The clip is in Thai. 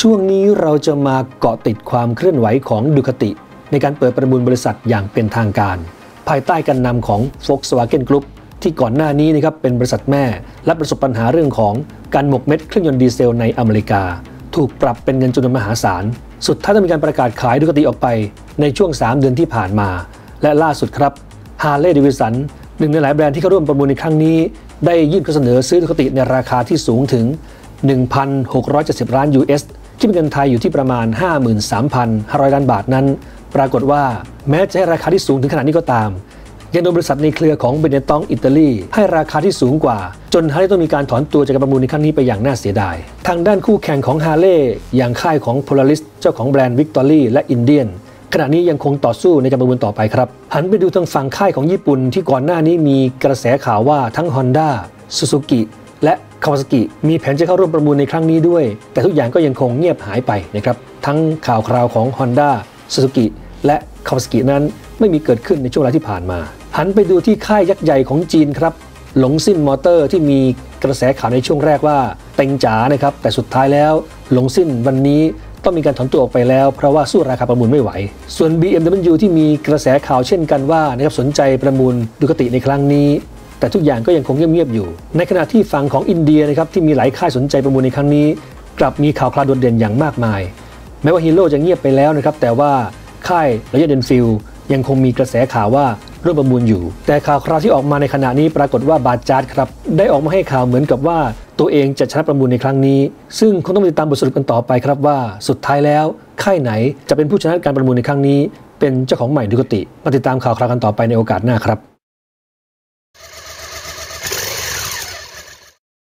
ช่วงนี้เราจะมาเกาะติดความเคลื่อนไหวของดูคติ ในการเปิดประมูลบริษัทอย่างเป็นทางการ ภายใต้การนำของ Volkswagen Group ที่ก่อนหน้านี้นะครับเป็นบริษัทแม่ และประสบปัญหาเรื่องของการหมกเม็ดเครื่องยนต์ดีเซลในอเมริกา ถูกปรับเป็นเงินจำนวนมหาศาล สุดท้ายต้องมีการประกาศขายดูคติออกไป ในช่วง 3 เดือนที่ผ่านมา และล่าสุดครับ Harley Davidson หนึ่งในหลายแบรนด์ที่เข้าร่วมประมูลในครั้งนี้ ได้ยื่นข้อเสนอซื้อดูคติในราคาที่สูงถึง 1,670ล้าน US ที่เป็นเงินไทยอยู่ที่ประมาณ 53,500 ล้านบาทนั้น ปรากฏว่าแม้จะให้ราคาที่สูงถึงขนาดนี้ก็ตาม ยังโดนบริษัทในเครือของเบเนตองอิตาลีให้ราคาที่สูงกว่า จนฮาร์เลย์ต้องมีการถอนตัวจากการประมูลในครั้งนี้ไปอย่างน่าเสียดาย ทางด้านคู่แข่งของฮาร์เลย์อย่างค่ายของ Polaris เจ้าของแบรนด์วิกตอรี่และอินเดียนขณะนี้ยังคงต่อสู้ในการประมูลต่อไปครับ หันไปดูทางฝั่งค่ายของญี่ปุ่นที่ก่อนหน้านี้มีกระแสข่าวว่าทั้ง Honda Suzuki และ คาวาซากิมีแผนจะเข้าร่วมประมูลในครั้งนี้ด้วย แต่ทุกอย่างก็ยังคงเงียบหายไปนะครับทั้งข่าวคราวของ Honda Suzuki และคาวาซากินั้นไม่มีเกิดขึ้นในช่วงเวลาที่ผ่านมา หันไปดูที่ค่ายยักษ์ใหญ่ของจีนครับหลงซิ่นมอเตอร์ที่มีกระแสข่าวในช่วงแรกว่าเต็งจ๋านะครับแต่สุดท้ายแล้วหลงซิ่นวันนี้ต้องมีการถอนตัวออกไปแล้วเพราะว่าสู้ราคาประมูลไม่ไหว ส่วน BMW ที่มีกระแสข่าวเช่นกันว่านะครับสนใจประมูลดูคติในครั้งนี้ แต่ทุกอย่างก็ยังคงเงียบๆอยู่ ในขณะที่ฝั่งของอินเดียนะครับที่มีหลายค่ายสนใจประมูลในครั้งนี้ กลับมีข่าวคราวโดดเด่นอย่างมากมาย แม้ว่าฮีโร่จะเงียบไปแล้วนะครับแต่ว่าค่ายรอยเดนฟิลยังคงมีกระแสข่าวว่าร่วมประมูลอยู่ แต่ข่าวคราวที่ออกมาในขณะนี้ปรากฏว่าบาจาร์ดครับ ได้ออกมาให้ข่าวเหมือนกับว่าตัวเองจะชนะประมูลในครั้งนี้ ซึ่งคงต้องติดตามบทสรุปกันต่อไปครับว่าสุดท้ายแล้วค่ายไหนจะเป็นผู้ชนะการประมูลในครั้งนี้ เป็นเจ้าของใหม่ดูกติมาติดตามข่าวคราวกันต่อไปในโอกาสหน้าครับ